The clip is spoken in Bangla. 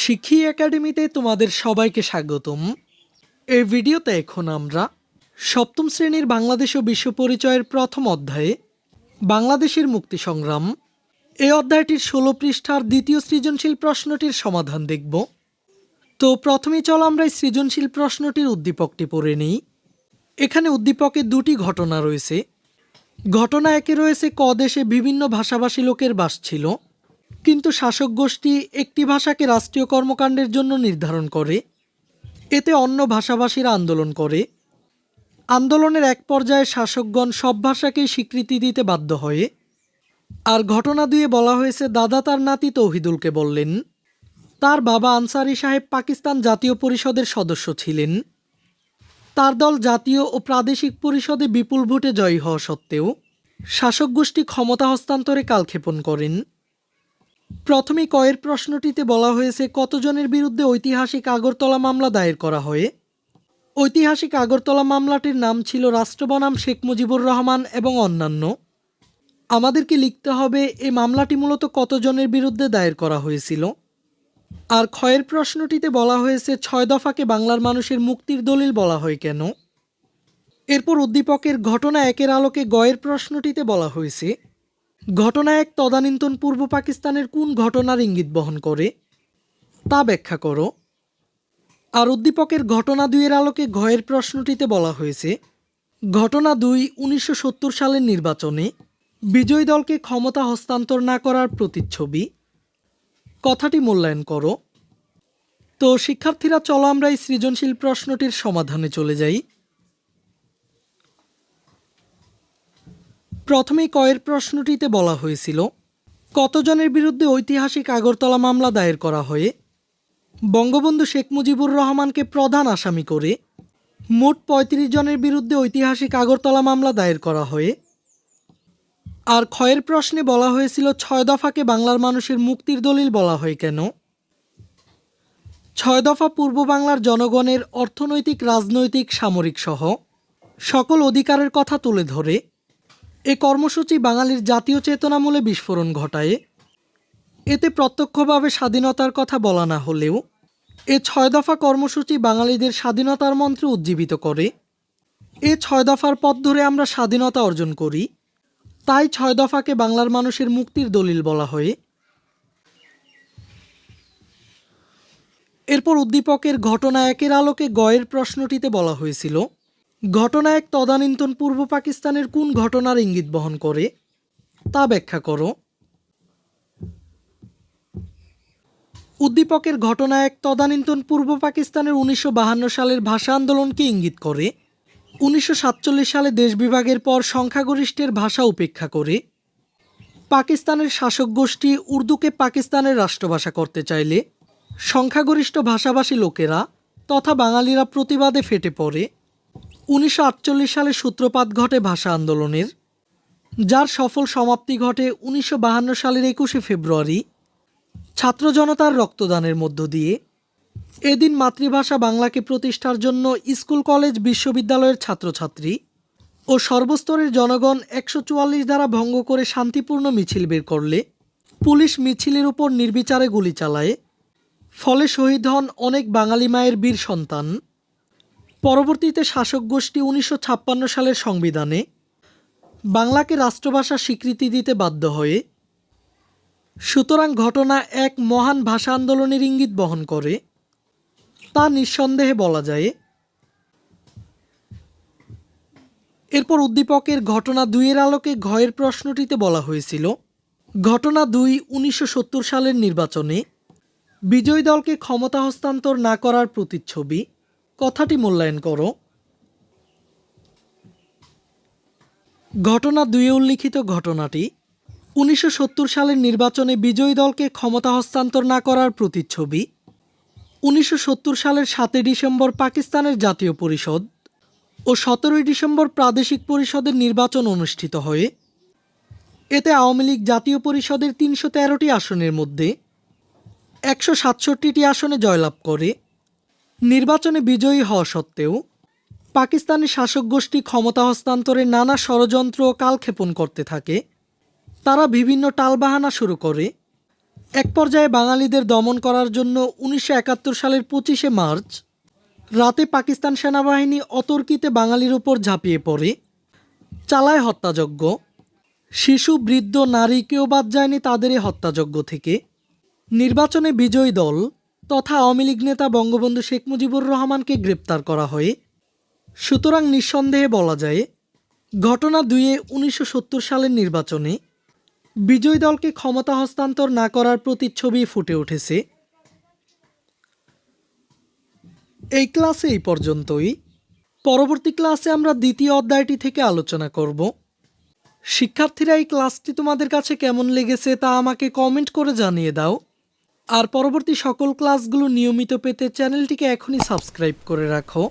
শিখি একাডেমিতে তোমাদের সবাইকে স্বাগতম। এই ভিডিওতে এখন আমরা সপ্তম শ্রেণির বাংলাদেশ ও বিশ্ব পরিচয়ের প্রথম অধ্যায়ে বাংলাদেশের মুক্তি সংগ্রাম। এই অধ্যায়টির ষোলো পৃষ্ঠার দ্বিতীয় সৃজনশীল প্রশ্নটির সমাধান দেখব। তো প্রথমেই চল আমরা এই সৃজনশীল প্রশ্নটির উদ্দীপকটি পড়ে নিই। এখানে উদ্দীপকে দুটি ঘটনা রয়েছে। ঘটনা একে রয়েছে, ক দেশে বিভিন্ন ভাষাভাষী লোকের বাস ছিল। কিন্তু শাসক গোষ্ঠী একটি ভাষাকে রাষ্ট্রীয় কর্মকাণ্ডের জন্য নির্ধারণ করে, এতে অন্য ভাষাভাষীরা আন্দোলন করে। আন্দোলনের এক পর্যায়ে শাসকগণ সব ভাষাকেই স্বীকৃতি দিতে বাধ্য হয়ে, আর ঘটনা দিয়ে বলা হয়েছে, দাদা তার নাতি তৌহিদুলকে বললেন। তার বাবা আনসারি সাহেব পাকিস্তান জাতীয় পরিষদের সদস্য ছিলেন। তার দল জাতীয় ও প্রাদেশিক পরিষদে বিপুল ভোটে জয়ী হওয়া সত্ত্বেও, শাসক গোষ্ঠী ক্ষমতা হস্তান্তরে কালক্ষেপণ করেন। প্রথমে কয়ের প্রশ্নটিতে বলা হয়েছে, কতজনের বিরুদ্ধে ঐতিহাসিক আগরতলা মামলা দায়ের করা হয়? ঐতিহাসিক আগরতলা মামলাটির নাম ছিল রাষ্ট্র বনাম শেখ মুজিবুর রহমান এবং অন্যান্য। আমাদেরকে লিখতে হবে, এই মামলাটি মূলত কতজনের বিরুদ্ধে দায়ের করা হয়েছিল? আর ক্ষয়ের প্রশ্নটিতে বলা হয়েছে, ছয় দফাকে বাংলার মানুষের মুক্তির দলিল বলা হয় কেন? এরপর উদ্দীপকের ঘটনা একের আলোকে গয়ের প্রশ্নটিতে বলা হয়েছে ঘটনা এক তদানীন্তন পূর্ব পাকিস্তানের কোন ঘটনার ইঙ্গিত বহন করে, তা ব্যাখ্যা করো। আর উদ্দীপকের ঘটনা দুইয়ের আলোকে ঘয়ের প্রশ্নটিতে বলা হয়েছে, ঘটনা দুই উনিশশো সালের নির্বাচনে বিজয়ী দলকে ক্ষমতা হস্তান্তর না করার প্রতিচ্ছবি। কথাটি মূল্যায়ন করো। তো শিক্ষার্থীরা চলো আমরা এই সৃজনশীল প্রশ্নটির সমাধানে চলে যাই। প্রথমেই কয়ের প্রশ্নটিতে বলা হয়েছিল, কতজনের বিরুদ্ধে ঐতিহাসিক আগরতলা মামলা দায়ের করা হয়ে? বঙ্গবন্ধু শেখ মুজিবুর রহমানকে প্রধান আসামি করে, মোট পঁয়ত্রিশ জনের বিরুদ্ধে ঐতিহাসিক আগরতলা মামলা দায়ের করা হয়ে? আর ক্ষয়ের প্রশ্নে বলা হয়েছিল, ছয় দফাকে বাংলার মানুষের মুক্তির দলিল বলা হয় কেন? ছয় দফা পূর্ব বাংলার জনগণের অর্থনৈতিক, রাজনৈতিক, সামরিক সহ সকল অধিকারের কথা তুলে ধরে এ কর্মসূচি বাঙালির জাতীয় চেতনামূলে বিস্ফোরণ ঘটায়। এতে প্রত্যক্ষভাবে স্বাধীনতার কথা বলা না হলেও এ ছয় দফা কর্মসূচি বাঙালিদের স্বাধীনতার মন্ত্রে উজ্জীবিত করে। এ ছয় দফার পথ ধরে আমরা স্বাধীনতা অর্জন করি। তাই ছয় দফাকে বাংলার মানুষের মুক্তির দলিল বলা হয়। এরপর উদ্দীপকের ঘটনা একের আলোকে গয়ের প্রশ্নটিতে বলা হয়েছিল ঘটনা এক তদানীন্তন পূর্ব পাকিস্তানের কোন ঘটনার ইঙ্গিত বহন করে, তা ব্যাখ্যা করো। উদ্দীপকের ঘটনা এক তদানীন্তন পূর্ব পাকিস্তানের উনিশশো সালের ভাষা আন্দোলনকে ইঙ্গিত করে? উনিশশো সাতচল্লিশ সালে দেশ বিভাগের পর সংখ্যাগরিষ্ঠের ভাষা উপেক্ষা করে। পাকিস্তানের শাসক গোষ্ঠী উর্দুকে পাকিস্তানের রাষ্ট্রভাষা করতে চাইলে, সংখ্যাগরিষ্ঠ ভাষাভাষী লোকেরা তথা বাঙালিরা প্রতিবাদে ফেটে পড়ে। উনিশশো আটচল্লিশ সালে সূত্রপাত ঘটে ভাষা আন্দোলনের, যার সফল সমাপ্তি ঘটে উনিশশো সালের একুশে ফেব্রুয়ারি। ছাত্র জনতার রক্তদানের মধ্য দিয়ে এদিন মাতৃভাষা বাংলাকে প্রতিষ্ঠার জন্য স্কুল, কলেজ, বিশ্ববিদ্যালয়ের ছাত্রছাত্রী ও সর্বস্তরের জনগণ একশো চুয়াল্লিশ দ্বারা ভঙ্গ করে শান্তিপূর্ণ মিছিল বের করলে পুলিশ মিছিলের উপর নির্বিচারে গুলি চালায়। ফলে শহীদ হন অনেক বাঙালি মায়ের বীর সন্তান। পরবর্তীতে শাসক গোষ্ঠী উনিশশো ছাপ্পান্ন সালের সংবিধানে বাংলাকে রাষ্ট্রভাষা স্বীকৃতি দিতে বাধ্য হয়ে সুতরাং ঘটনা এক মহান ভাষা আন্দোলনের ইঙ্গিত বহন করে, তা নিঃসন্দেহে বলা যায়। এরপর উদ্দীপকের ঘটনা দুইয়ের আলোকে ঘয়ের প্রশ্নটিতে বলা হয়েছিল, ঘটনা দুই উনিশশো সালের নির্বাচনে বিজয়ী দলকে ক্ষমতা হস্তান্তর না করার প্রতিচ্ছবি কথাটি মূল্যায়ন করো। ঘটনা দুয়ে উল্লিখিত ঘটনাটি উনিশশো সত্তর সালের নির্বাচনে বিজয়ী দলকে ক্ষমতা হস্তান্তর না করার প্রতিচ্ছবি, উনিশশো সত্তর সালের সাতই ডিসেম্বর পাকিস্তানের জাতীয় পরিষদ ও সতেরোই ডিসেম্বর প্রাদেশিক পরিষদের নির্বাচন অনুষ্ঠিত হয়ে, এতে আওয়ামী লীগ জাতীয় পরিষদের তিনশো তেরোটি আসনের মধ্যে একশো সাতষট্টিটি আসনে জয়লাভ করে নির্বাচনে বিজয়ী হওয়া সত্ত্বেও পাকিস্তানি শাসক গোষ্ঠী ক্ষমতা হস্তান্তরে নানা ষড়যন্ত্র কালক্ষেপণ করতে থাকে। তারা বিভিন্ন টালবাহানা শুরু করে। এক পর্যায়ে বাঙালিদের দমন করার জন্য উনিশশো একাত্তর সালের পঁচিশে মার্চ রাতে পাকিস্তান সেনাবাহিনী অতর্কিতে বাঙালির উপর ঝাঁপিয়ে পড়ে। চালায় হত্যাযজ্ঞ। শিশু, বৃদ্ধ, নারী কেউ বাদ যায়নি তাদের এই হত্যাযজ্ঞ থেকে। নির্বাচনে বিজয়ী দল তথা আওয়ামী লীগ নেতা বঙ্গবন্ধু শেখ মুজিবুর রহমানকে গ্রেপ্তার করা হয়। সুতরাং নিঃসন্দেহে বলা যায়, ঘটনা দুইয়ে উনিশশো সালের নির্বাচনে বিজয়ী দলকে ক্ষমতা হস্তান্তর না করার প্রতিচ্ছবি ফুটে উঠেছে। এই ক্লাসে এই পর্যন্তই। পরবর্তী ক্লাসে আমরা দ্বিতীয় অধ্যায়টি থেকে আলোচনা করব। শিক্ষার্থীরা এই ক্লাসটি তোমাদের কাছে কেমন লেগেছে তা আমাকে কমেন্ট করে জানিয়ে দাও। আর পরবর্তী সকল ক্লাসগুলো নিয়মিত পেতে চ্যানেলটিকে এখনই সাবস্ক্রাইব করে রাখো।